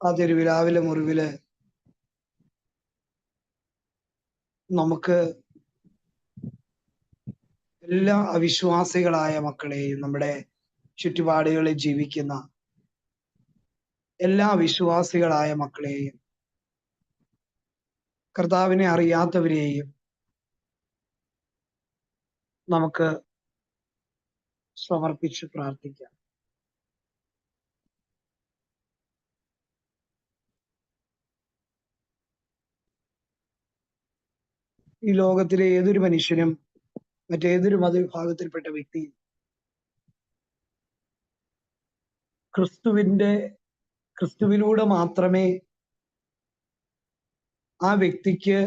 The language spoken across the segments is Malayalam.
ആ തിരുവിലാവിലെ മുറിവിൽ നമുക്ക് എല്ലാ അവിശ്വാസികളായ മക്കളെയും നമ്മുടെ ചുറ്റുപാടുകളിൽ ജീവിക്കുന്ന എല്ലാ വിശ്വാസികളായ മക്കളെയും കർത്താവിനെ അറിയാത്തവരെയും നമുക്ക് സമർപ്പിച്ച് പ്രാർത്ഥിക്കാം. ഈ ലോകത്തിലെ ഏതൊരു മനുഷ്യനും മറ്റേതൊരു മതവിഭാഗത്തിൽപ്പെട്ട വ്യക്തിയും ക്രിസ്തുവിന്റെ ക്രിസ്തുവിലൂടെ മാത്രമേ ആ വ്യക്തിക്ക്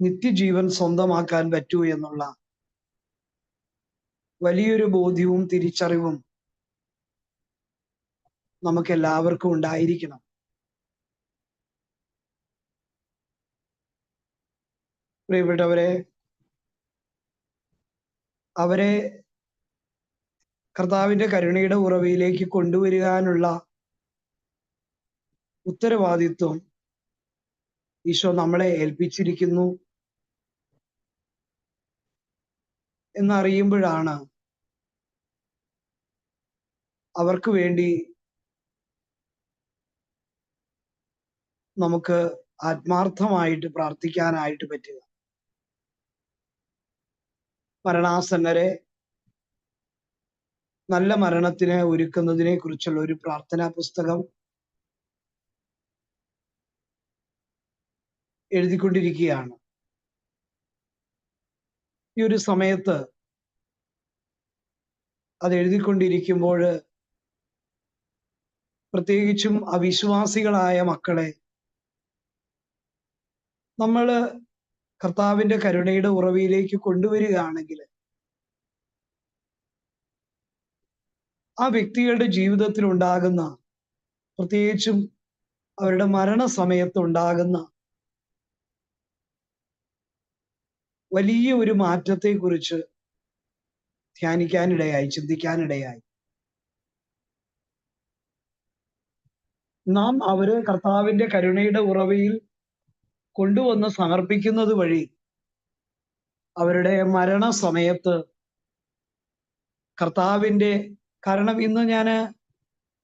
നിത്യജീവൻ സ്വന്തമാക്കാൻ പറ്റൂ എന്നുള്ള വലിയൊരു ബോധ്യവും തിരിച്ചറിവും നമുക്കെല്ലാവർക്കും ഉണ്ടായിരിക്കണം. പ്രിയപ്പെട്ടവരെ അവരെ കർത്താവിന്റെ കരുണയുടെ ഉറവയിലേക്ക് കൊണ്ടുവരുവാനുള്ള ഉത്തരവാദിത്വം ഈശോ നമ്മളെ ഏൽപ്പിച്ചിരിക്കുന്നു എന്നറിയുമ്പോഴാണ് അവർക്ക് വേണ്ടി നമുക്ക് ആത്മാർത്ഥമായിട്ട് പ്രാർത്ഥിക്കാനായിട്ട് പറ്റുക. മരണാസന്നരെ നല്ല മരണത്തിന് ഒരുക്കുന്നതിനെ കുറിച്ചുള്ള ഒരു പ്രാർത്ഥനാ പുസ്തകം എഴുതിക്കൊണ്ടിരിക്കുകയാണ്. ഈ ഒരു സമയത്ത് അത് എഴുതിക്കൊണ്ടിരിക്കുമ്പോൾ പ്രത്യേകിച്ചും അവിശ്വാസികളായ മക്കളെ നമ്മൾ കർത്താവിന്റെ കരുണയുടെ ഉറവിയിലേക്ക് കൊണ്ടുവരികയാണെങ്കിൽ ആ വ്യക്തികളുടെ ജീവിതത്തിൽ ഉണ്ടാകുന്ന പ്രത്യേകിച്ചും അവരുടെ മരണസമയത്ത് ഉണ്ടാകുന്ന വലിയ ഒരു മാറ്റത്തെ കുറിച്ച് ധ്യാനിക്കാനിടയായി ചിന്തിക്കാനിടയായി. നാം അവർ കർത്താവിന്റെ കരുണയുടെ ഉറവയിൽ കൊണ്ടുവന്ന് സമർപ്പിക്കുന്നത് വഴി അവരുടെ മരണസമയത്ത് കർത്താവിന്റെ കാരണം ഇന്ന് ഞാൻ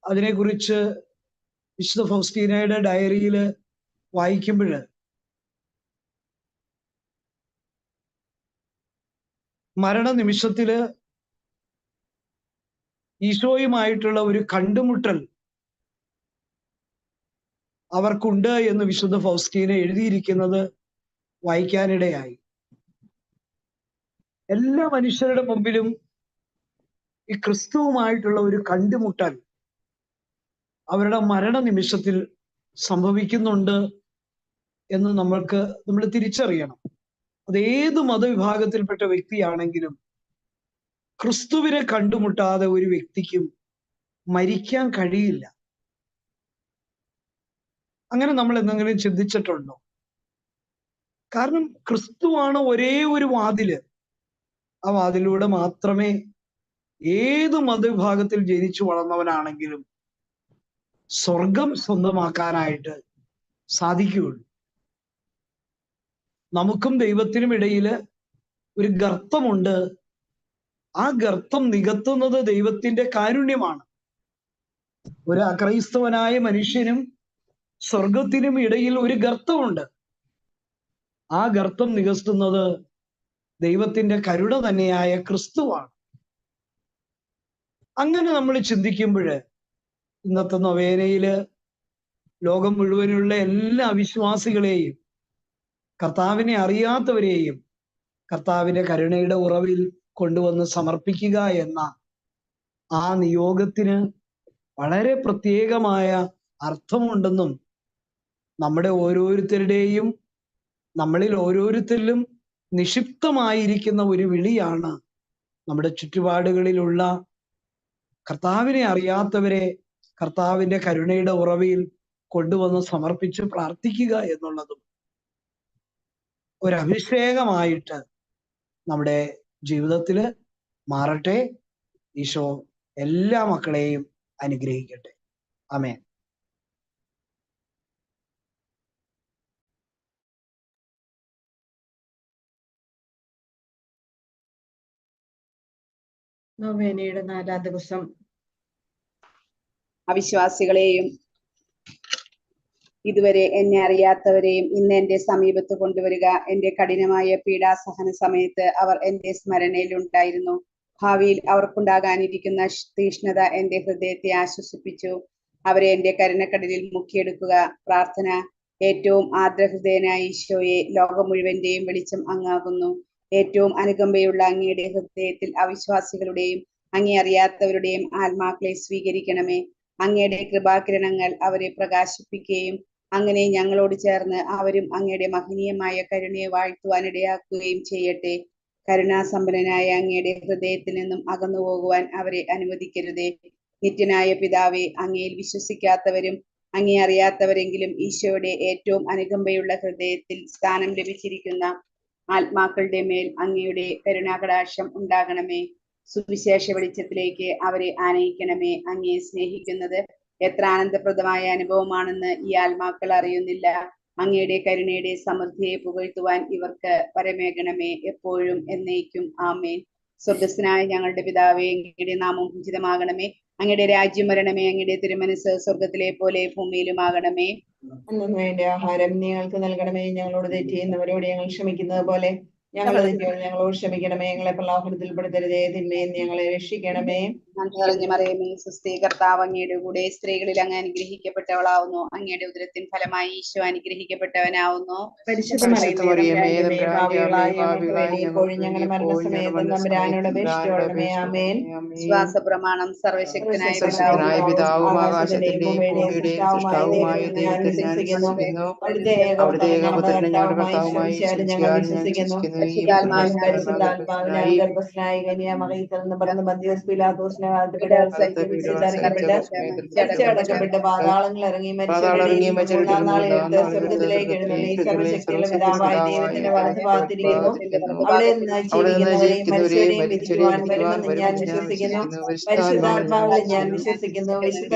അതിനെക്കുറിച്ച് വിശുദ്ധ ഫൗസ്റ്റീനയുടെ ഡയറിയിൽ വായിക്കുമ്പോൾ മരണനിമിഷത്തിൽ ഈശോയുമായിട്ടുള്ള ഒരു കണ്ടുമുട്ടൽ അവർക്കുണ്ട് എന്ന് വിശുദ്ധ ഫൗസ്റ്റീന എഴുതിയിരിക്കുന്നത് വായിക്കാനിടയായി. എല്ലാ മനുഷ്യരുടെ മുമ്പിലും ഈ ക്രിസ്തുവുമായിട്ടുള്ള ഒരു കണ്ടുമുട്ടൽ അവരുടെ മരണ നിമിഷത്തിൽ സംഭവിക്കുന്നുണ്ട് എന്ന് നമ്മൾക്ക് നമ്മൾ തിരിച്ചറിയണം. അത് ഏത് മതവിഭാഗത്തിൽപ്പെട്ട വ്യക്തിയാണെങ്കിലും ക്രിസ്തുവിനെ കണ്ടുമുട്ടാതെ ഒരു വ്യക്തിക്കും മരിക്കാൻ കഴിയില്ല. അങ്ങനെ നമ്മൾ എന്തെങ്കിലും ചിന്തിച്ചിട്ടുണ്ടോ? കാരണം ക്രിസ്തുവാണ് ഒരേ ഒരു വാതിൽ. ആ വാതിലൂടെ മാത്രമേ ഏത് മതവിഭാഗത്തിൽ ജനിച്ചു വളർന്നവനാണെങ്കിലും സ്വർഗം സ്വന്തമാക്കാനായിട്ട് സാധിക്കുകയുള്ളൂ. നമുക്കും ദൈവത്തിനും ഇടയിൽ ഒരു ഗർത്തമുണ്ട്. ആ ഗർത്തം നികത്തുന്നത് ദൈവത്തിന്റെ കാരുണ്യമാണ്. ഒരു അക്രൈസ്തവനായ മനുഷ്യനും സ്വർഗത്തിനും ഇടയിൽ ഒരു ഗർത്തമുണ്ട്. ആ ഗർത്തം നികത്തുന്നത് ദൈവത്തിന്റെ കരുണ തന്നെയായ ക്രിസ്തുവാണ്. അങ്ങനെ നമ്മൾ ചിന്തിക്കുമ്പോൾ ഇന്നത്തെ നൊവേനയിൽ ലോകം മുഴുവനുള്ള എല്ലാ അവിശ്വാസികളെയും കർത്താവിനെ അറിയാത്തവരെയും കർത്താവിന്റെ കരുണയുടെ ഉറവിൽ കൊണ്ടുവന്ന് സമർപ്പിക്കുക എന്ന ആ നിയോഗത്തിന് വളരെ പ്രത്യേകമായ അർത്ഥമുണ്ടെന്നും നമ്മുടെ ഓരോരുത്തരുടെയും നമ്മളിൽ ഓരോരുത്തരിലും നിക്ഷിപ്തമായിരിക്കുന്ന ഒരു വിളിയാണ് നമ്മുടെ ചുറ്റുപാടുകളിലുള്ള കർത്താവിനെ അറിയാത്തവരെ കർത്താവിന്റെ കരുണയുടെ ഉറവിൽ കൊണ്ടുവന്ന് സമർപ്പിച്ച് പ്രാർത്ഥിക്കുക എന്നുള്ളതും ഒരഭിഷേകമായിട്ട് നമ്മുടെ ജീവിതത്തിൽ മാറട്ടെ. ഈശോ എല്ലാ മക്കളെയും അനുഗ്രഹിക്കട്ടെ. അമേൻ നൊവേനയുടെ നാലാം ദിവസം. അവിശ്വാസികളെയും ഇതുവരെ എന്നെ അറിയാത്തവരെയും ഇന്ന് എന്റെ സമീപത്ത് കൊണ്ടുവരിക. എന്റെ കഠിനമായ പീഡാസഹന സമയത്ത് അവർ എന്റെ സ്മരണയിൽ ഉണ്ടായിരുന്നു. ഭാവിയിൽ അവർക്കുണ്ടാകാനിരിക്കുന്ന തീഷ്ണത എന്റെ ഹൃദയത്തെ ആശ്വസിപ്പിച്ചു. അവരെ എന്റെ കരുണക്കടലിൽ മുക്കിയെടുക്കുക. പ്രാർത്ഥന ഏറ്റവും ആർദ്രഹൃദയനായ ഈശോയെ ലോകം മുഴുവന്റെയും വെളിച്ചം അങ്ങാകുന്നു. ഏറ്റവും അനുകമ്പയുള്ള അങ്ങയുടെ ഹൃദയത്തിൽ അവിശ്വാസികളുടെയും അങ്ങേ അറിയാത്തവരുടെയും ആത്മാക്കളെ സ്വീകരിക്കണമേ. അങ്ങയുടെ കൃപാകിരണങ്ങൾ അവരെ പ്രകാശിപ്പിക്കുകയും അങ്ങനെ ഞങ്ങളോട് ചേർന്ന് അവരും അങ്ങയുടെ മഹനീയമായ കരുണയെ വാഴ്ത്തുവാനിടയാക്കുകയും ചെയ്യട്ടെ. കരുണാസമ്പന്നനായ അങ്ങയുടെ ഹൃദയത്തിൽ നിന്നും അകന്നു പോകുവാൻ അവരെ അനുവദിക്കരുതേ. നിത്യനായ പിതാവെ അങ്ങയിൽ വിശ്വസിക്കാത്തവരും അങ്ങേ അറിയാത്തവരെങ്കിലും ഈശോയുടെ ഏറ്റവും അനുകമ്പയുള്ള ഹൃദയത്തിൽ സ്ഥാനം ലഭിച്ചിരിക്കുന്ന ആത്മാക്കളുടെ മേൽ അങ്ങയുടെ കരുണാകടാക്ഷം ഉണ്ടാകണമേ. സുവിശേഷ വെളിച്ചത്തിലേക്ക് അവരെ ആനയിക്കണമേ. അങ്ങയെ സ്നേഹിക്കുന്നത് എത്ര ആനന്ദപ്രദമായ അനുഭവമാണെന്ന് ഈ ആത്മാക്കൾ അറിയുന്നില്ല. അങ്ങയുടെ കരുണയുടെ സമൃദ്ധിയെ പുകഴ്ത്തുവാൻ ഇവർക്ക് പരമേകണമേ എപ്പോഴും എന്നേക്കും. ആമേൻ. സ്വർഗസ്ഥനായ ഞങ്ങളുടെ പിതാവേ അങ്ങയുടെ നാമം ഉചിതമാകണമേ. അങ്ങയുടെ രാജ്യം വരണമേ. അങ്ങയുടെ തിരുമനസ് സ്വർഗത്തിലെ പോലെ ഭൂമിയിലുമാകണമേ. അന്നു വേണ്ട ആഹാരം ഞങ്ങൾക്ക് നൽകണമേ. ഞങ്ങളോട് തെറ്റ് ചെയ്യുന്നവരോട് ഞങ്ങൾ ക്ഷമിക്കുന്നത് പോലെ ഞങ്ങളുടെ തെറ്റുകൾ ഞങ്ങളോട് ക്ഷമിക്കണമേ. ഞങ്ങളെ പ്രലാപനത്തിൽ പെടുത്തരുതേ തിന്മയും ഞങ്ങളെ രക്ഷിക്കണമേ. നിറഞ്ഞു മറിയമേ സുസ്ഥി കർത്താവ് അങ്ങയുടെ കൂടെ സ്ത്രീകളിൽ അങ്ങ് അനുഗ്രഹിക്കപ്പെട്ടവളാവുന്നു. അങ്ങയുടെ ഉദരത്തിൻ ഫലമായി ഈശോ അനുഗ്രഹിക്കപ്പെട്ടവനാവുന്നു. വിശ്വാസ പ്രമാണം സർവശക്തനായ അവിടുത്തെ ഏകപുത്രൻ ഞങ്ങളുടെ വിശ്വസിക്കുന്നു. പരിശുദ്ധാത്മാവിനാൽ നിന്ന് പറഞ്ഞ അടക്കപ്പെട്ട് പാതാളങ്ങൾ ഇറങ്ങി മൂന്നാം സ്വർഗത്തിലേക്ക് എഴുന്നള്ളി സർവശക്തിയുള്ള പിതാവായ ദൈവത്തിന്റെ. അവിടെ ജീവിക്കുന്നവരെയും മരിച്ചവരെയും വിധിക്കുവാൻ വരുമെന്ന് ഞാൻ വിശ്വസിക്കുന്നു. വരുമെന്ന് പരിശുദ്ധാത്മാവിൽ ഞാൻ വിശ്വസിക്കുന്നു. വിശുദ്ധ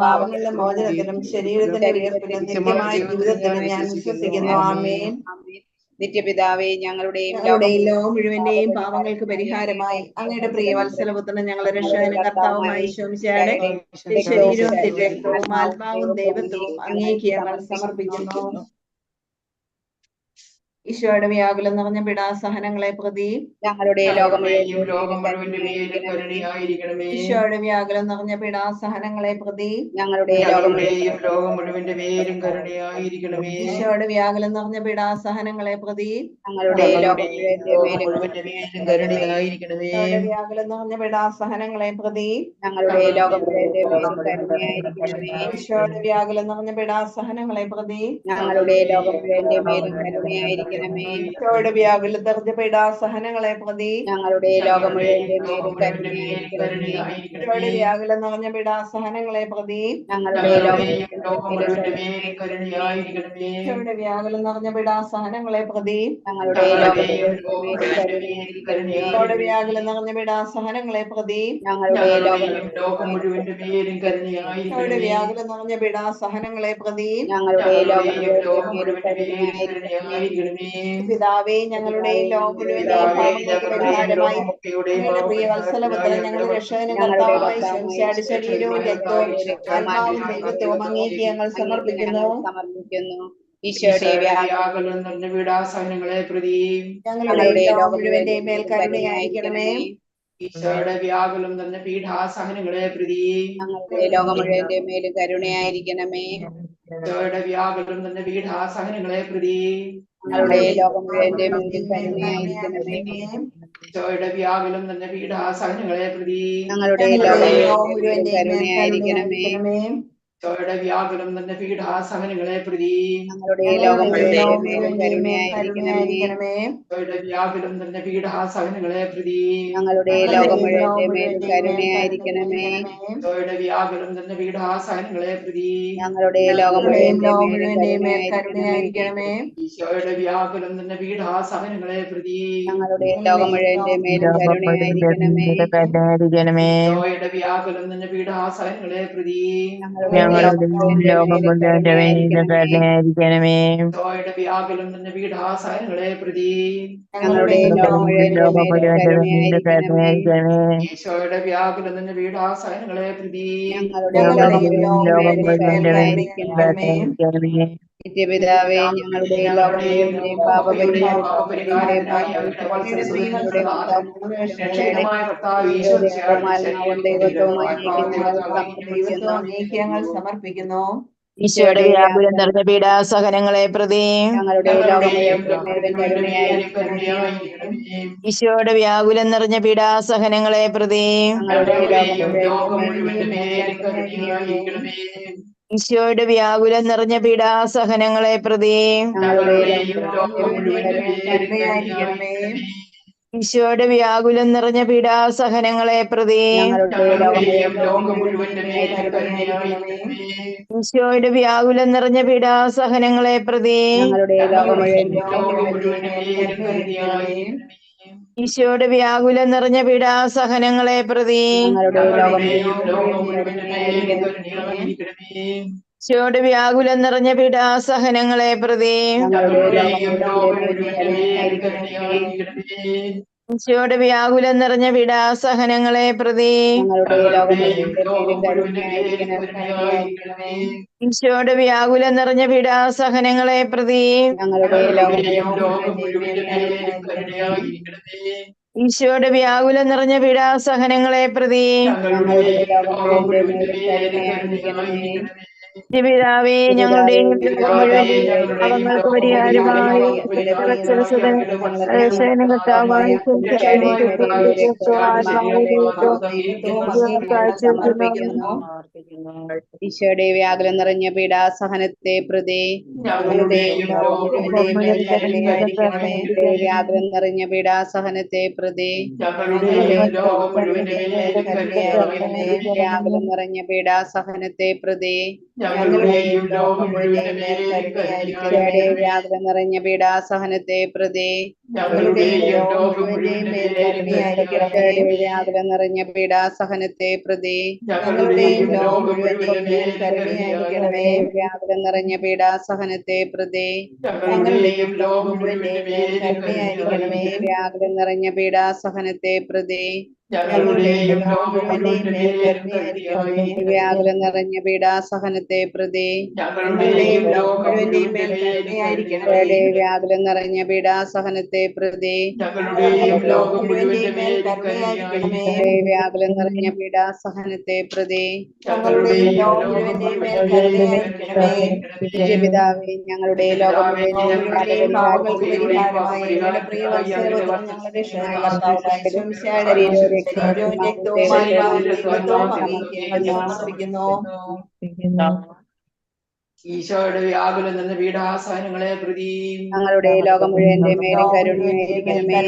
പാവങ്ങളുടെ മോചനത്തിലും ശരീരത്തിന്റെ ഉയർപ്പിലും നിത്യമായ ജീവിതത്തിലും ഞാൻ വിശ്വസിക്കുന്നു. ആമേൻ. നിത്യപിതാവേ ഞങ്ങളുടെയും ലോകം മുഴുവന്റെയും പാവങ്ങൾക്ക് പരിഹാരമായി. അങ്ങയുടെ പ്രിയ വത്സലപുത്രനും ഞങ്ങളെ രക്ഷകനും കർത്താവുമായി ശോമിച്ചയാടെ ശരീരവും ആത്മാവും ദൈവത്വവും അങ്ങേക്ക് ഞങ്ങൾ സമർപ്പിക്കുന്നു. ഈശോയുടെ വ്യാകുലം നിറഞ്ഞ പിടാസഹനങ്ങളെ പ്രതി ഞങ്ങളുടെ ലോകം മുഴുവന്റെ ഈശോയുടെ വ്യാകുലം നിറഞ്ഞ പിടാസഹനങ്ങളെ പ്രതി ഞങ്ങളുടെ ലോകം മുഴുവന്റെ മേലും കരുണയായിരിക്കണമേ ഈശോയുടെ വ്യാകുലം നിറഞ്ഞ പിടാസഹനങ്ങളെ പ്രതി ഞങ്ങളുടെ ലോകം ലോകം മുഴുവന്റെ മേലും കരുണയായിരിക്കണമേ ഈശോയുടെ വ്യാകുലം നിറഞ്ഞ പിടാസഹനങ്ങളെ പ്രതി ഞങ്ങളുടെ ലോകം ഈശോയുടെ വ്യാകുലം നിറഞ്ഞ പിടാസഹനങ്ങളെ പ്രതി ഞങ്ങളുടെ ലോകം മേലും കരുണയായിരിക്കണമേ ഈശോയുടെ വ്യാകുലം നിറഞ്ഞ പ്രതി. ഞങ്ങളുടെ ലോകം മുഴുവന്റെ മേലും ലോകം മുഴുവന്റെ മേലും കരുണയായിരിക്കണമേ. ഈശോയുടെ വ്യാകുലം നിറഞ്ഞ പീഡാസഹനങ്ങളെ പ്രതി. ഞങ്ങളുടെ ലോകം ഈശോയുടെ മുഴുവന്റെ മേലും കരുണയായിരിക്കണമേ. വ്യാകുലം നിറഞ്ഞ പീഡാസഹനങ്ങളെ പ്രതി. ഞങ്ങളുടെ ലോകം മുഴുവന്റെ മേലും മുഴുവന്റെ കരുണയായിരിക്കണമേ. മേലും കരുണയായിരിക്കണമേ പിതാവേ ഞങ്ങളുടെയും ലോകം പാപങ്ങൾക്ക് പരിഹാരമായി ഞങ്ങളുടെ ഞങ്ങളുടെ രക്ഷകനും കർത്താവുമായി ശംശാട് ശരീരവും രക്തവും ആത്മാവും ദൈവത്വവും അങ്ങേക്ക് ഞങ്ങൾ സമർപ്പിക്കുന്നു. ഈശോയുടെ തന്നെ പ്രതി ഞങ്ങളുടെ മേൽ കരുണയായിരിക്കണമേ ഈശോയുടെ വ്യാകുലം നിറഞ്ഞ പീഠാസഹനങ്ങളെ പ്രതി ഞങ്ങളുടെ ലോകം മുഴുവന്റെ മേലും കരുണയായിരിക്കണമേ. ഈശോയുടെ വ്യാകുലം തന്നെ പീഠാസഹനങ്ങളെ പ്രതി ഞങ്ങളുടെ ലോകം മുഴുവന്റെ മേലും കരുണയായിരിക്കണമേ ഈശോയുടെ വ്യാകുലം നിറഞ്ഞ പീഠാസഹനങ്ങളെ പ്രതി ഞങ്ങളുടെ ലോകം മുഴുവന്റെ കരുണയായിരിക്കണമേ. വ്യാകുലം പീഠാസഹനങ്ങളെ പ്രതി. ഞങ്ങളുടെ കരുണയായിരിക്കണമേ. വ്യാകുലം പീഠാസഹനങ്ങളെ പ്രതി. ഞങ്ങളുടെ കരുണയായിരിക്കണമേ. വ്യാകുലം പീഠാസഹനങ്ങളെ പ്രതി. ഞങ്ങളുടെ കരുണയായിരിക്കണമേ. ഈശോയുടെ വ്യാകുലം നിറഞ്ഞ പീഠാസഹനങ്ങളെ പ്രതി. ഞങ്ങളുടെ ലോകം കരുണയായിരിക്കണമേ. ഈശോയുടെ വ്യാകുലം നിറഞ്ഞ പീഠാസഹനങ്ങളെ പ്രതി. ഞങ്ങളുടെ ഞങ്ങളുടെയും ലോകം മേലും കരുണയായിരിക്കണമേ. ഈശോയുടെ വ്യാകുലം നിന്ന പീഠാസഹനങ്ങളെ പ്രതി. ഞങ്ങളുടെ ലോകം മേലും കരുണയായിരിക്കണമേ. ഈശോയുടെ വ്യാകുലം നിന്ന പ്രതി. ഞങ്ങളുടെ ലോകം കരുണയായിരിക്കണമേ കരുണയായിരിക്കണമേ. നിത്യപിതാവേ ഞങ്ങളുടെ ലോകം മുഴുവന്റെയും പാപപരിഹാരത്തിനായി രക്ഷകമായ കർത്താവ് ഈശോ ആത്മാവും ദൈവത്വവും ദൈവത്വം അങ്ങേക്ക് ഞങ്ങൾ സമർപ്പിക്കുന്നു. ഈശോയുടെ വ്യാകുലം നിറഞ്ഞ പീഡാസഹനങ്ങളെ പ്രതി ഈശോയുടെ വ്യാകുലം നിറഞ്ഞ പീഡാസഹനങ്ങളെ പ്രതി ഈശോയുടെ വ്യാകുലം നിറഞ്ഞ പീഡാസഹനങ്ങളെ പ്രതി. ഈശോയുടെ വ്യാകുലം നിറഞ്ഞ പീഡാസഹനങ്ങളെ പ്രതി. ഈശോയുടെ വ്യാകുലം നിറഞ്ഞ പീഡാസഹനങ്ങളെ പ്രതി. ഈശോയുടെ വ്യാകുലം നിറഞ്ഞ പീഡാസഹനങ്ങളെ പ്രതി. ഞങ്ങളുടെ ഈശോയുടെ വ്യാകുലം നിറഞ്ഞ പീഡാസഹനങ്ങളെ പ്രതി. ഈശോയുടെ വ്യാകുലം നിറഞ്ഞ സഹനങ്ങളെ പ്രതി. ഈശോയുടെ വ്യാകുലം നിറഞ്ഞ സഹനങ്ങളെ പ്രതി. ഞങ്ങളുടെ ഈശോയുടെ വ്യാകുലം നിറഞ്ഞ വിടാസഹനങ്ങളെ പ്രതി. പിതാവേ ഞങ്ങളുടെ അവങ്ങൾക്ക് പരിഹാരമായി ഈശോയുടെ വ്യാകുലം നിറഞ്ഞ പീഡാസഹനത്തെ പ്രതി വ്യാകുലം നിറഞ്ഞ പീഡാസഹനത്തെ പ്രതി വ്യാകുലം നിറഞ്ഞ പീഡാസഹനത്തെ പ്രതി ഈശോയുടെ വ്യാകുലം നിറഞ്ഞ പീഡാസഹനത്തെ പ്രതി വ്യാകുലം നിറഞ്ഞ പീഡാസഹനത്തെ പ്രതി വ്യാകുലം നിറഞ്ഞ പീഡാസഹനത്തെ പ്രതി വ്യാകുലം നിറഞ്ഞ പീഡാസഹനത്തെ പ്രതി വ്യാകുലം നിറഞ്ഞ പീഡാസഹനത്തെ പ്രതി ഈശോയുടെ വ്യാകുലം നിറഞ്ഞ പീഡാസഹനത്തെ പ്രതി വ്യാകുലം നിറഞ്ഞ പീഡാസഹനത്തെ പ്രതി പിതാവേ ഞങ്ങളുടെ ലോകം ഞങ്ങളുടെ ഈശോയുടെ വ്യാകുലം നിന്ന് പീഠാസനങ്ങളെ പ്രതി. ഞങ്ങളുടെ ലോകം മുഴുവന്റെ മേലും കരുണയായിരിക്കണമേ.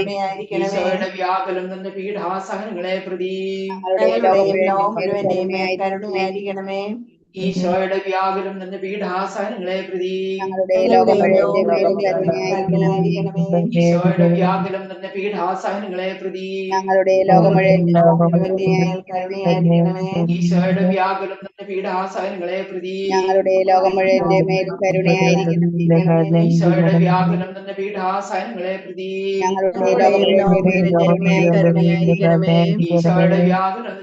ഈശോയുടെ വ്യാകുലം നിന്ന് പീഠാസനങ്ങളെ പ്രതി. ഞങ്ങളുടെ ലോകം മുഴുവന്റെ മേലും കരുണയായിരിക്കണമേ. ഈശോയുടെ വ്യാകുലം നിന്ന് പീഠാസനങ്ങളെ പ്രതി. ഈശോയുടെ വ്യാകുലം നിന്ന് പീഠാസനങ്ങളെ പ്രതി. ഈശോയുടെ വ്യാകുലം നിന്ന പ്രതി ഞങ്ങളുടെ ലോകം മുഴുവന്റെ കരുണയായിരിക്കണമേ ഈശോയുടെ വ്യാകുലം പ്രതി ഞങ്ങളുടെ ലോകം മേൽ കരുണയായിരിക്കണമേ ഈശോയുടെ വ്യാകുലം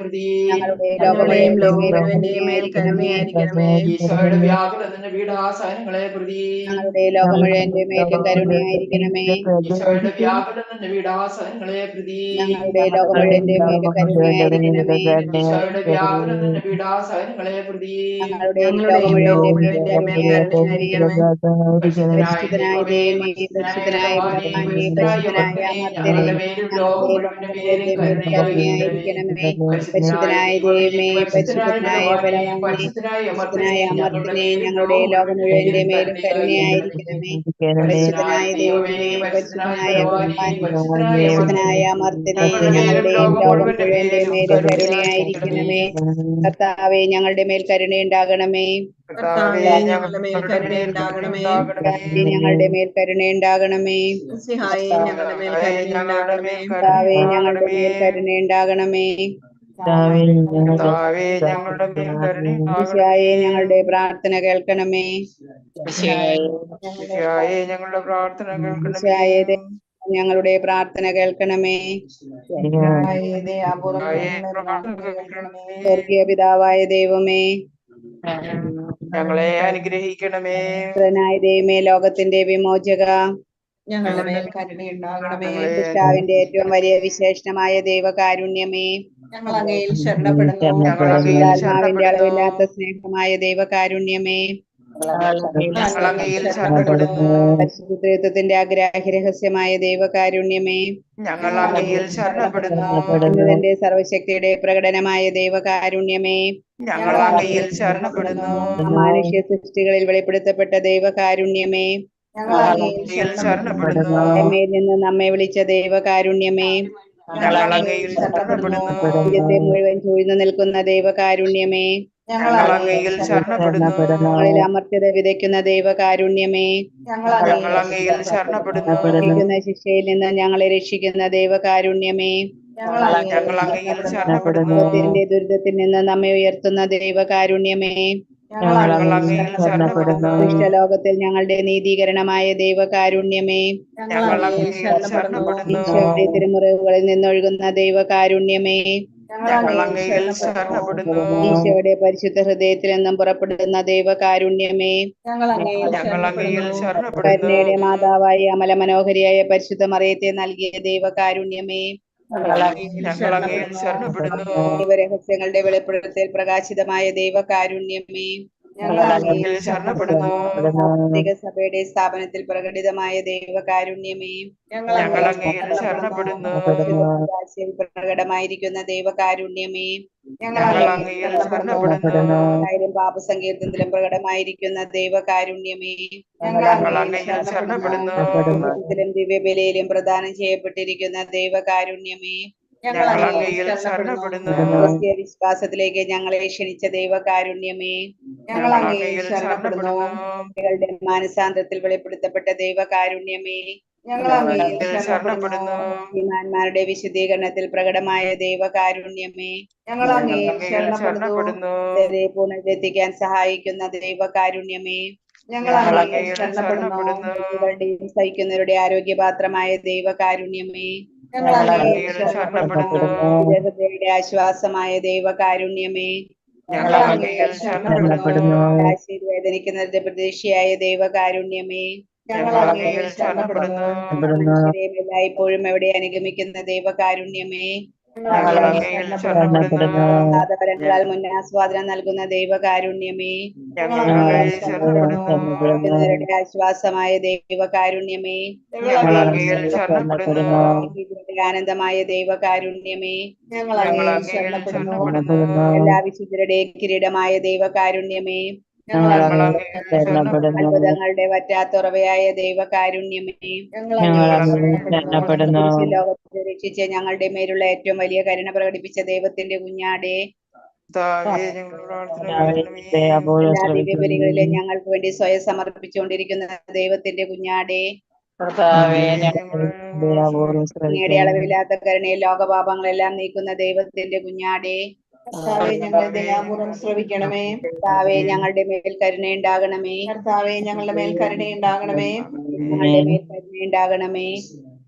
പ്രതി ഞങ്ങളുടെ ലോകം മുഴുവന്റെ മേൽ കരുണയായിരിക്കണമേ. ഈശോയുടെ വ്യാകുലം പ്രതി ഞങ്ങളുടെ ലോകം മുഴുവന്റെ മേലും കരുണയായിരിക്കണമേ. ഈശോയുടെ വ്യാകുലം പ്രതി ഞങ്ങളുടെ ലോകം മുഴുവന്റെ മേലും കരുണയായിരിക്കണമേ. ഈശോയുടെ വ്യാകുലം നിന്ന പീഠാസഹനങ്ങളെ പ്രതി ഞങ്ങളുടെ ലോകം മുഴുവന്റെ മേലും കരുണയായിരിക്കണമേ പരിശുദ്ധനായ ദൈവമേ പരിശുദ്ധനായ പരിശുദ്ധനായ അമർത്യനേ ഞങ്ങളുടെ ലോകം മുഴുവന്റെ മേലും കരുണയായിരിക്കണമേ കർത്താവെ ഞങ്ങളുടെ മേൽ കരുണയുണ്ടാകണമേ കർത്താവേ ഞങ്ങളുടെ മേൽ കരുണയുണ്ടാകണമേ കർത്താവേ, ഞങ്ങളുടെ മേൽ കരുണയുണ്ടാകണമേ ഞങ്ങളുടെ പ്രാർത്ഥന കേൾക്കണമേ. ഞങ്ങളുടെ പ്രാർത്ഥന കേൾക്കണമേ. ഞങ്ങളുടെ പ്രാർത്ഥന കേൾക്കണമേ. സ്വർഗീയ പിതാവായ ദൈവമേ. ഞങ്ങളെ അനുഗ്രഹിക്കണമേ. പുത്രനായ ദൈവമേ ലോകത്തിന്റെ വിമോചക. ഞങ്ങളുടെ മേൽ കരുണയുണ്ടാകണമേ. കർത്താവിന്റെ ഏറ്റവും വലിയ വിശേഷമായ ദൈവകാരുണ്യമേ. ഞങ്ങൾ അങ്ങയിൽ ശരണപ്പെടുന്നു. ആത്മാവിന്റെ അളവില്ലാത്ത സ്നേഹമായ ദൈവകാരുണ്യമേ. പരിശുദ്ധത്വത്തിന്റെ അഗ്രാഹ്യ രഹസ്യമായ ദൈവകാരുണ്യമേ ഞങ്ങൾ അങ്ങയിൽ ശരണപ്പെടുന്നു എന്നതിന്റെ സർവശക്തിയുടെ പ്രകടനമായ ദൈവകാരുണ്യമേ ഞങ്ങൾ അങ്ങയിൽ ശരണപ്പെടുന്നു മാനുഷ്യ സൃഷ്ടികളിൽ വെളിപ്പെടുത്തപ്പെട്ട ദൈവകാരുണ്യമേ ഞങ്ങൾ നിന്ന് നമ്മെ വിളിച്ച ദൈവകാരുണ്യമേ ഞങ്ങൾ അങ്ങയിൽ ശരണപ്പെടുന്നു മുഴുവൻ ചൂഴ്ന്നു നിൽക്കുന്ന ദൈവകാരുണ്യമേ ഞങ്ങൾ അങ്ങയിൽ ശരണപ്പെടുന്നു. അമർത്യത വിതയ്ക്കുന്ന ദൈവകാരുണ്യമേ. ഞങ്ങൾ അങ്ങയിൽ ശരണപ്പെടുന്നു. ശിക്ഷയിൽ നിന്ന് ഞങ്ങളെ രക്ഷിക്കുന്ന ദൈവകാരുണ്യമേ. ഞങ്ങൾ അങ്ങയിൽ ശരണപ്പെടുന്നു. ദുരിതത്തിൽ നിന്ന് നമ്മെ ഉയർത്തുന്ന ദൈവകാരുണ്യമേ. ദുഷ്ടലോകത്തിൽ ഞങ്ങളുടെ നീതീകരണമായ ദൈവകാരുണ്യമേ. തിരുമുറിവുകളിൽ നിന്നൊഴുകുന്ന ദൈവകാരുണ്യമേ. ഈശോയുടെ പരിശുദ്ധ ഹൃദയത്തിൽ നിന്നും പുറപ്പെടുന്ന ദൈവകാരുണ്യമേ. കരുണയുടെ മാതാവായി അമല മനോഹരിയായ പരിശുദ്ധ മറിയത്തെ നൽകിയ ദൈവകാരുണ്യമേ. ദൈവരഹസ്യങ്ങളുടെ വെളിപ്പെടുത്തൽ പ്രകാശിതമായ ദൈവകാരുണ്യമേ. ഞങ്ങൾ ശരണപ്പെടുന്നു സഭയുടെ സ്ഥാപനത്തിൽ പ്രകടിതമായ ദൈവകാരുണ്യമേ ഞങ്ങൾ അങ്ങയിൽ ശരണപ്പെടുന്നു പ്രകടമായിരിക്കുന്ന ദൈവകാരുണ്യമേ ഞങ്ങൾ അങ്ങയിൽ ശരണപ്പെടുന്നു പാപസങ്കീർത്തനത്തിലും പ്രകടമായിരിക്കുന്ന ദൈവകാരുണ്യമേ ഞങ്ങൾ അങ്ങയിൽ ശരണപ്പെടുന്നു ദിവ്യബലിയിലും പ്രദാനം ചെയ്യപ്പെട്ടിരിക്കുന്ന ദൈവകാരുണ്യമേ വിശ്വാസത്തിലേക്ക് ഞങ്ങളെ ക്ഷണിച്ച ദൈവകാരുണ്യമേ. ഞങ്ങൾ അങ്ങയിൽ ശരണപ്പെടുന്നു. കുട്ടികളുടെ മാനസാന്തരത്തിൽ വെളിപ്പെടുത്തപ്പെട്ട ദൈവകാരുണ്യമേ. ഞങ്ങൾ അങ്ങയിൽ ശരണപ്പെടുന്നു. ശ്രീമാന്മാരുടെ പ്രകടമായ ദൈവകാരുണ്യമേ. ഞങ്ങൾ അങ്ങയിൽ ശരണപ്പെടുന്നു. പുനരെത്തിക്കാൻ സഹായിക്കുന്ന ദൈവകാരുണ്യമേ. ഞങ്ങൾ അങ്ങയിൽ ശരണപ്പെടുന്നു. സഹിക്കുന്നവരുടെ ആരോഗ്യപാത്രമായ ദൈവകാരുണ്യമേ. ആശ്വാസമായ ദൈവകാരുണ്യമേ വേദനിക്കുന്നതിന്റെ പ്രതീക്ഷയായ ദൈവകാരുണ്യമേ എല്ലായ്പ്പോഴും എവിടെ അനുഗമിക്കുന്ന ദൈവകാരുണ്യമേ സാധപരങ്ങളാൽ മുന്നാസ്വാദനം നൽകുന്ന ദൈവകാരുണ്യമേ ആശ്വാസമായ ദൈവകാരുണ്യമേ ആനന്ദമായ ദൈവകാരുണ്യമേ. ഞങ്ങൾ എല്ലാ വിശുദ്ധരുടെയും കിരീടമായ ദൈവകാരുണ്യമേ. അത്ഭുതങ്ങളുടെ വറ്റാത്തുറവയായ ദൈവകാരുണ്യമേ. ലോകത്തെ രക്ഷിച്ച് ഞങ്ങളുടെ മേലുള്ള ഏറ്റവും വലിയ കരുണ പ്രകടിപ്പിച്ച ദൈവത്തിന്റെ കുഞ്ഞാടെ. കേൾക്കണമേ. ഞങ്ങൾക്ക് വേണ്ടി സ്വയം സമർപ്പിച്ചുകൊണ്ടിരിക്കുന്ന ദൈവത്തിന്റെ കുഞ്ഞാടെ. അങ്ങയുടെ അളവില്ലാത്ത കരുണയിൽ ലോകപാപങ്ങളെല്ലാം നീക്കുന്ന ദൈവത്തിന്റെ കുഞ്ഞാടെ. കർത്താവെ ഞങ്ങൾ ദയാപൂർവം ശ്രവിക്കണമേ. കർത്താവേ ഞങ്ങളുടെ മേൽ കരുണയുണ്ടാകണമേ കർത്താവെ ഞങ്ങളുടെ മേൽ കരുണയുണ്ടാകണമേ ഞങ്ങളുടെ മേൽ കരുണയുണ്ടാകണമേ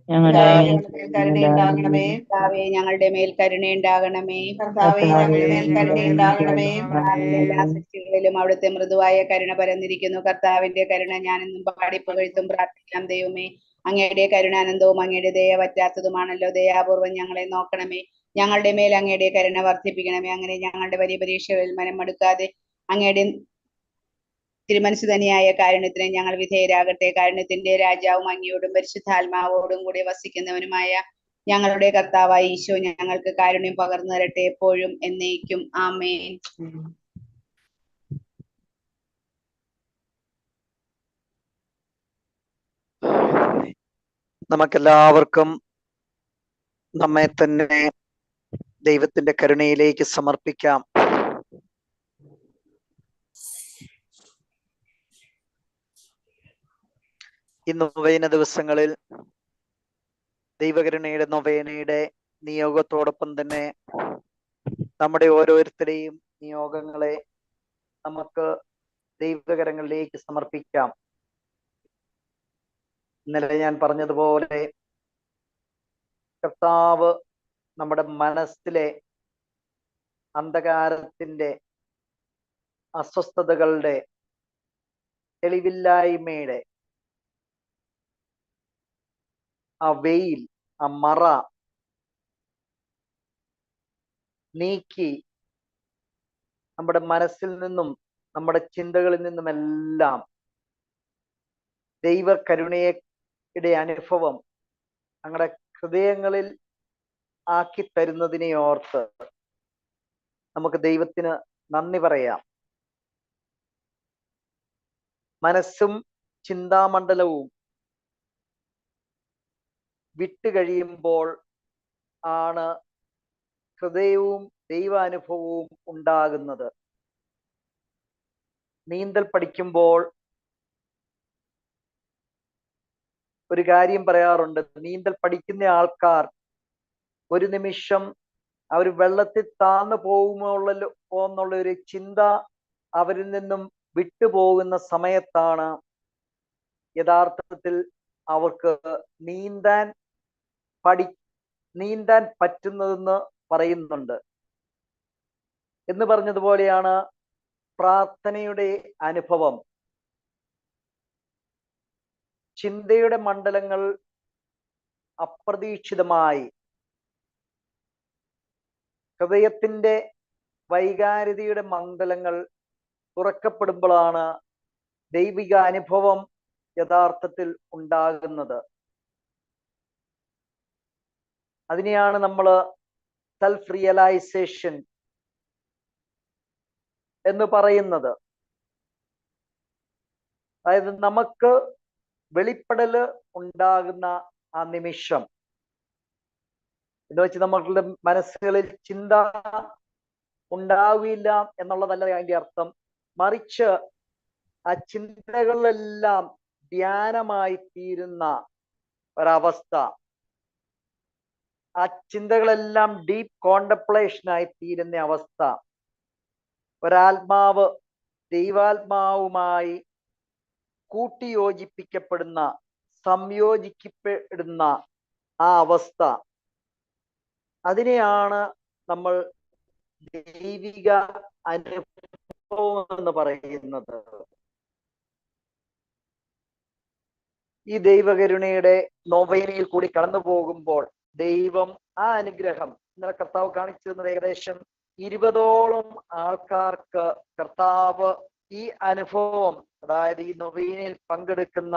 കർത്താവെ ഞങ്ങളുടെ മേൽ കരുണയുണ്ടാകണമേ കർത്താവേ ഞങ്ങളുടെ മേൽ കരുണയുണ്ടാകണമേ കർത്താവെ ഞങ്ങളുടെ മേൽ കരുണയുണ്ടാകണമേ സൃഷ്ടികളിലും അവിടുത്തെ മൃദുവായ കരുണ പരന്നിരിക്കുന്നു. കർത്താവിന്റെ കരുണ ഞാനെന്നും പാടി പുകഴ്ത്തും. പ്രാർത്ഥിക്കാം ദൈവമേ. അങ്ങയുടെ കരുണാനന്ദവും അങ്ങയുടെ ദയ പറ്റാത്തതുമാണല്ലോ. ദയാപൂർവം ഞങ്ങളെ നോക്കണമേ. ഞങ്ങളുടെ മേൽ അങ്ങയുടെ കരുണ വർദ്ധിപ്പിക്കണമേ. അങ്ങനെ ഞങ്ങളുടെ വലിയ പരീക്ഷകളിൽ മനം മടുക്കാതെ അങ്ങയുടെ തിരുമനസ് തന്നെയായ കാരുണ്യത്തിന് ഞങ്ങൾ വിധേയരാകട്ടെ. കാരുണ്യത്തിന്റെ രാജാവും അങ്ങയോടും പരിശുദ്ധാത്മാവോടും കൂടി വസിക്കുന്നവനുമായ ഞങ്ങളുടെ കർത്താവായ ഈശോ ഞങ്ങൾക്ക് കാരുണ്യം പകർന്നു തരട്ടെ. എപ്പോഴും എന്നേക്കും. ആമേൻ. നമുക്കെല്ലാവർക്കും നമ്മെ തന്നെ ദൈവത്തിന്റെ കരുണയിലേക്ക് സമർപ്പിക്കാം. ഈ നൊവേന ദിവസങ്ങളിൽ ദൈവകരുണയുടെ നൊവേനയുടെ നിയോഗത്തോടൊപ്പം തന്നെ നമ്മുടെ ഓരോരുത്തരെയും നിയോഗങ്ങളെ നമുക്ക് ദൈവകരങ്ങളിലേക്ക് സമർപ്പിക്കാം. ഇന്നലെ ഞാൻ പറഞ്ഞതുപോലെ കർത്താവ് നമ്മുടെ മനസ്സിലെ അന്ധകാരത്തിന്റെ അസ്വസ്ഥതകളുടെ തെളിവില്ലായ്മയുടെ ആ വെയിൽ ആ മറ നീക്കി നമ്മുടെ മനസ്സിൽ നിന്നും നമ്മുടെ ചിന്തകളിൽ നിന്നുമെല്ലാം ദൈവ കരുണയുടെ അനുഭവം ഞങ്ങളുടെ ഹൃദയങ്ങളിൽ ആക്കി തരുന്നതിനെ ഓർത്ത് നമുക്ക് ദൈവത്തിന് നന്ദി പറയാം. മനസ്സും ചിന്താമണ്ഡലവും വിട്ടുകഴിയുമ്പോൾ ആണ് ഹൃദയവും ദൈവാനുഭവവും ഉണ്ടാകുന്നത്. നീന്തൽ പഠിക്കുമ്പോൾ ഒരു കാര്യം പറയാറുണ്ട്. നീന്തൽ പഠിക്കുന്ന ആൾക്കാർ ഒരു നിമിഷം അവർ വെള്ളത്തിൽ താന്നു പോകുമോ എന്നുള്ള ഒരു ചിന്ത അവരിൽ നിന്നും വിട്ടുപോകുന്ന സമയത്താണ് യഥാർത്ഥത്തിൽ അവർക്ക് നീന്താൻ പഠി നീന്താൻ പറ്റുന്നതെന്ന് പറയുന്നുണ്ട്. എന്ന് പറഞ്ഞതുപോലെയാണ് പ്രാർത്ഥനയുടെ അനുഭവം. ചിന്തയുടെ മണ്ഡലങ്ങൾ അപ്രതീക്ഷിതമായി ഹൃദയത്തിന്റെ വൈകാരികതയുടെ മണ്ഡലങ്ങൾ തുറക്കപ്പെടുമ്പോഴാണ് ദൈവിക അനുഭവം യഥാർത്ഥത്തിൽ ഉണ്ടാകുന്നത്. അതിനെയാണ് നമ്മൾ സെൽഫ് റിയലൈസേഷൻ എന്ന് പറയുന്നത്. അതായത് നമുക്ക് വെളിപ്പെടൽ ഉണ്ടാകുന്ന ആ നിമിഷം. എന്ന് വെച്ച് നമ്മളുടെ മനസ്സുകളിൽ ചിന്ത ഉണ്ടാവില്ല എന്നുള്ളതല്ല അതിന്റെ അർത്ഥം. മറിച്ച് ആ ചിന്തകളെല്ലാം ധ്യാനമായി തീരുന്ന ഒരവസ്ഥ. ആ ചിന്തകളെല്ലാം ഡീപ്പ് കോണ്ടപ്ലേഷനായി തീരുന്ന അവസ്ഥ. ഒരാത്മാവ് ദൈവാത്മാവുമായി കൂട്ടിയോജിപ്പിക്കപ്പെടുന്ന സംയോജിക്കപ്പെടുന്ന ആ അവസ്ഥ. അതിനെയാണ് നമ്മൾ ദൈവിക അനുഭവം എന്ന് പറയുന്നത്. ഈ ദൈവകരുണയുടെ നോവേനയിൽ കൂടി കടന്നു പോകുമ്പോൾ ദൈവം ആ അനുഗ്രഹം ഇന്നലെ കർത്താവ് കാണിച്ചു തന്നത് ഏകദേശം ഇരുപതോളം ആൾക്കാർക്ക് കർത്താവ് ഈ അനുഭവം അതായത് ഈ നൊവീനിൽ പങ്കെടുക്കുന്ന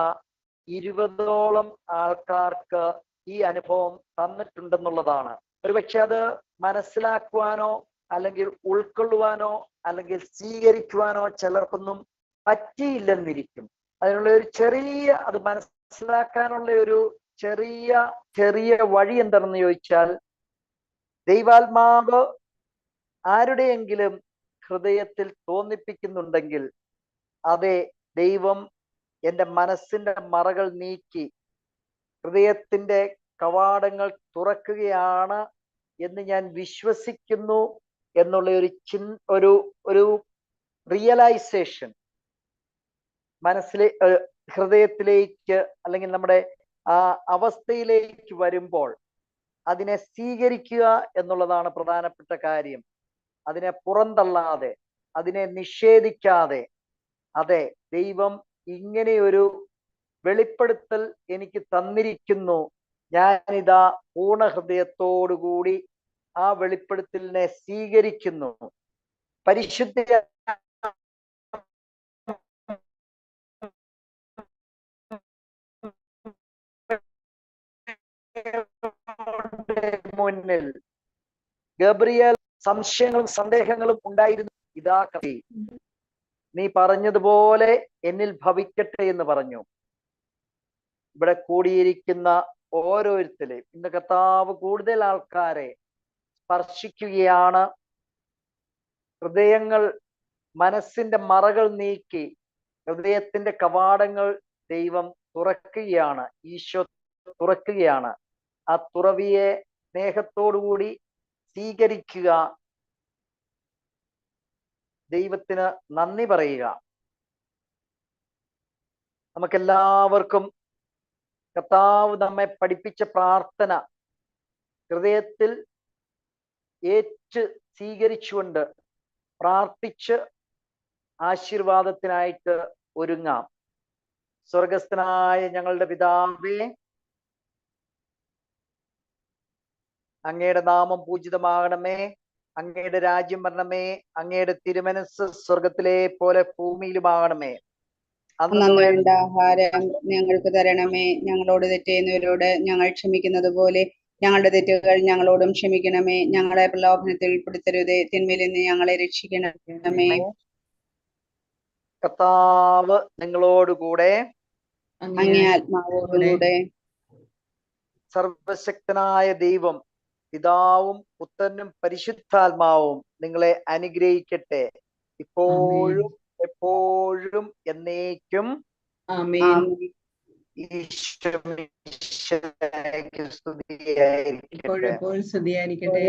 ഇരുപതോളം ആൾക്കാർക്ക് ഈ അനുഭവം തന്നിട്ടുണ്ടെന്നുള്ളതാണ്. ഒരുപക്ഷെ അത് മനസ്സിലാക്കുവാനോ അല്ലെങ്കിൽ ഉൾക്കൊള്ളുവാനോ അല്ലെങ്കിൽ സ്വീകരിക്കുവാനോ ചിലർക്കൊന്നും പറ്റിയില്ലെന്നിരിക്കും. അതിനുള്ള ഒരു ചെറിയ അത് മനസ്സിലാക്കാനുള്ള ഒരു ചെറിയ ചെറിയ വഴി എന്താണെന്ന് ചോദിച്ചാൽ ദൈവാത്മാവ് ആരുടെയെങ്കിലും ഹൃദയത്തിൽ തോന്നിപ്പിക്കുന്നുണ്ടെങ്കിൽ അതെ ദൈവം എന്റെ മനസ്സിന്റെ മറകൾ നീക്കി ഹൃദയത്തിന്റെ കവാടങ്ങൾ തുറക്കുകയാണ് എന്ന് ഞാൻ വിശ്വസിക്കുന്നു എന്നുള്ള ഒരു ചിൻ ഒരു ഒരു റിയലൈസേഷൻ മനസ്സിലെ ഹൃദയത്തിലേക്ക് അല്ലെങ്കിൽ നമ്മുടെ ആ അവസ്ഥയിലേക്ക് വരുമ്പോൾ അതിനെ സ്വീകരിക്കുക എന്നുള്ളതാണ് പ്രധാനപ്പെട്ട കാര്യം. അതിനെ പുറന്തള്ളാതെ അതിനെ നിഷേധിക്കാതെ അതെ ദൈവം ഇങ്ങനെയൊരു വെളിപ്പെടുത്തൽ എനിക്ക് തന്നിരിക്കുന്നു. ഞാനിതാ പൂർണ ഹൃദയത്തോടുകൂടി ആ വെളിപ്പെടുത്തലിനെ സ്വീകരിക്കുന്നു. പരിശുദ്ധ മുന്നിൽ ഗബ്രിയൽ സംശയങ്ങളും സന്ദേഹങ്ങളും ഉണ്ടായിരുന്നു. ഇതാ കവി നീ പറഞ്ഞതുപോലെ എന്നിൽ ഭവിക്കട്ടെ എന്ന് പറഞ്ഞു. ഇവിടെ കൂടിയിരിക്കുന്ന ഓരോരുത്തരെയും ഇന്ന് കർത്താവ് കൂടുതൽ ആൾക്കാരെ സ്പർശിക്കുകയാണ്. ഹൃദയങ്ങൾ മനസ്സിന്റെ മറകൾ നീക്കി ഹൃദയത്തിന്റെ കവാടങ്ങൾ ദൈവം തുറക്കുകയാണ്. ഈശോ തുറക്കുകയാണ്. ആ തുറവിയെ സ്നേഹത്തോടുകൂടി സ്വീകരിക്കുക. ദൈവത്തിന് നന്ദി പറയുക. നമുക്കെല്ലാവർക്കും കർത്താവ് നമ്മെ പഠിപ്പിച്ച പ്രാർത്ഥന ഹൃദയത്തിൽ ഏറ്റ് സ്വീകരിച്ചുകൊണ്ട് പ്രാർത്ഥിച്ച് ആശീർവാദത്തിനായിട്ട് ഒരുങ്ങാം. സ്വർഗസ്ഥനായ ഞങ്ങളുടെ പിതാവേ അങ്ങയുടെ നാമം പൂജിതമാകണമേ. അങ്ങയുടെ രാജ്യം വരണമേ. അങ്ങയുടെ തിരുമനസ് സ്വർഗത്തിലെ പോലെ ഭൂമിയിലുമാകണമേ. ഞങ്ങളുടെ ആഹാരം ഞങ്ങൾക്ക് തരണമേ. ഞങ്ങളോട് തെറ്റെയ്യുന്നവരോട് ഞങ്ങൾ ക്ഷമിക്കുന്നത് പോലെ ഞങ്ങളുടെ തെറ്റുകൾ ഞങ്ങളോടും ക്ഷമിക്കണമേ. ഞങ്ങളെ പ്രലോഭനത്തിൽ ഉൾപ്പെടുത്തരുതേ തിന്മയിൽ നിന്ന് ഞങ്ങളെ രക്ഷിക്കണമേ. കർത്താവ് നിങ്ങളോടുകൂടെ. അങ്ങേ ആത്മാവോടുകൂടെ. സർവശക്തനായ ദൈവം പിതാവും പുത്രനും പരിശുദ്ധാത്മാവും നിങ്ങളെ അനുഗ്രഹിക്കട്ടെ. ഇപ്പോഴും എപ്പോഴും എന്നേക്കും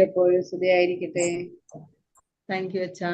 എപ്പോഴും സ്തുതിയായിരിക്കട്ടെ. താങ്ക് യു അച്ഛാ.